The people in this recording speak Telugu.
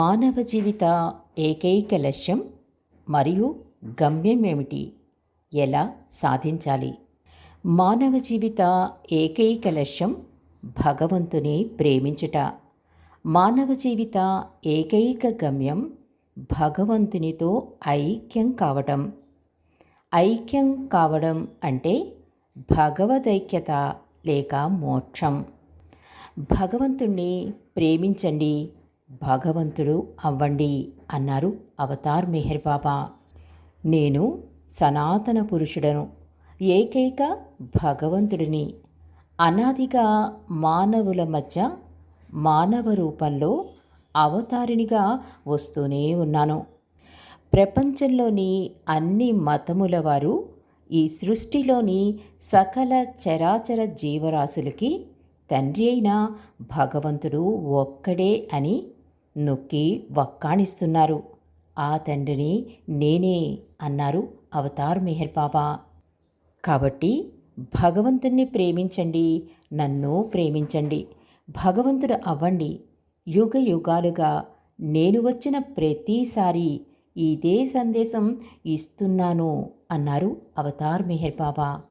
మానవ జీవిత ఏకైక లక్ష్యం మరియు గమ్యం ఏమిటి? ఎలా సాధించాలి? మానవ జీవిత ఏకైక లక్ష్యం భగవంతుని ప్రేమించుట. మానవ జీవిత ఏకైక గమ్యం భగవంతునితో ఐక్యం కావడం ఐక్యం కావడం అంటే భగవదైక్యత లేక మోక్షం. భగవంతుణ్ణి ప్రేమించండి. భగవంతుడు అవ్వండి అన్నారు అవతార్ మెహర్ బాబా. నేను సనాతన పురుషుడను ఏకైక భగవంతుడిని. అనాదిగా మానవుల మధ్య మానవ రూపంలో అవతారినిగా వస్తూనే ఉన్నాను. ప్రపంచంలోని అన్ని మతముల వారు ఈ సృష్టిలోని సకల చరాచర జీవరాశులకి తండ్రి అయిన భగవంతుడు ఒక్కడే అని నొక్కి వక్కాణిస్తున్నారు. ఆ తండ్రిని నేనే అన్నారు అవతార్ మెహర్ బాబా. కాబట్టి భగవంతుణ్ణి ప్రేమించండి నన్ను ప్రేమించండి. భగవంతుడు అవ్వండి. యుగ యుగాలుగా నేను వచ్చిన ప్రతిసారి ఇదే సందేశం ఇస్తున్నాను అన్నారు అవతార్ మెహర్ బాబా.